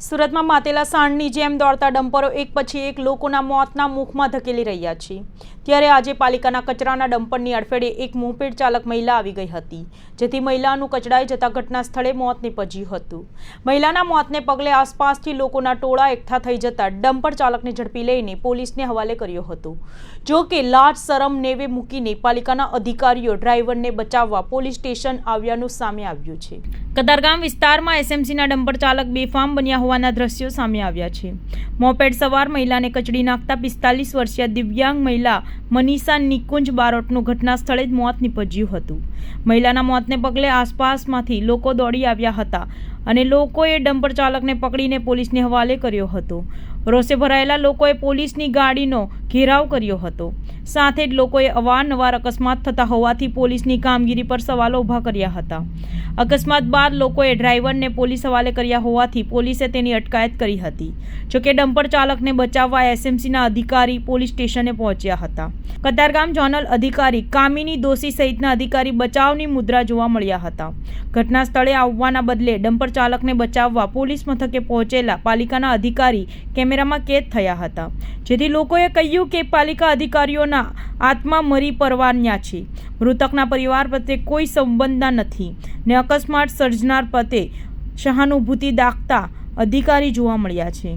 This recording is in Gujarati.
સુરતમાં માતેલા સાંડની જેમ દોડતા ડમ્પરો એક પછી એક લોકોના મોતના મુખમાં ધકેલી રહ્યા છે. ત્યારે આજે પાલિકાના કચરાના ડમ્પરની અડફેડે એક મોપેડ ચાલક મહિલા આવી ગઈ હતી, જેથી મહિલાનું કચડાઈ જતા ઘટના સ્થળે મોત નીપજ્યું હતું. મહિલાના મોતને પગલે આસપાસથી લોકોના ટોળા એકઠા થઈ જતા ડમ્પર ચાલકને ઝડપી લઈને પોલીસને હવાલે કર્યો હતો. જો કે લાજ શરમ નેવે મૂકીને પાલિકાના અધિકારીઓ ડ્રાઈવરને બચાવવા પોલીસ સ્ટેશન આવ્યાનું સામે આવ્યું છે. કતારગામ વિસ્તારમાં એસએમસીના ડમ્પર ચાલક બેફામ બન્યા હોવાના દ્રશ્યો સામે આવ્યા છે. મોપેડ સવાર મહિલાને કચડી નાખતા પિસ્તાલીસ વર્ષીય દિવ્યાંગ મહિલા મનીષા નિકુંજ બારોટનું ઘટના સ્થળે જ મોત નીપજ્યું હતું. મહિલાના મોતને પગલે આસપાસમાંથી લોકો દોડી આવ્યા હતા અને લોકોએ ડમ્પર ચાલકને પકડીને પોલીસને હવાલે કર્યો હતો. રોષે ભરાયેલા લોકોએ પોલીસની ગાડીનો ઘેરાવ કર્યો હતો. સાથે જ લોકોએ અવારનવાર અકસ્માત થતા હોવાથી પોલીસની કામગીરી પર સવાલો ઊભા કર્યા હતા. અકસ્માત બાદ લોકોએ ડ્રાઈવરને પોલીસ હવાલે કર્યા હોવાથી પોલીસે તેની અટકાયત કરી હતી. જોકે ડમ્પર ચાલકને બચાવવા એસએમસીના અધિકારી પોલીસ સ્ટેશને પહોંચ્યા હતા. કતારગામ ઝોનલ અધિકારી કામિની દોશી સહિતના અધિકારી બચાવની મુદ્રા જોવા મળ્યા હતા. ઘટના સ્થળે આવવાના બદલે ડમ્પર ચાલકને બચાવવા પોલીસ મથકે પહોંચેલા પાલિકાના અધિકારી કેમેરામાં કેદ થયા હતા. જેથી લોકોએ કહ્યું કે પાલિકા અધિકારીઓના આત્મા મરી પરવાન્યા છે. મૃતકના પરિવાર પ્રત્યે કોઈ સંબંધના નથી ને અકસ્માત સર્જનાર પ્રત્યે સહાનુભૂતિ દાખતા અધિકારી જોવા મળ્યા છે.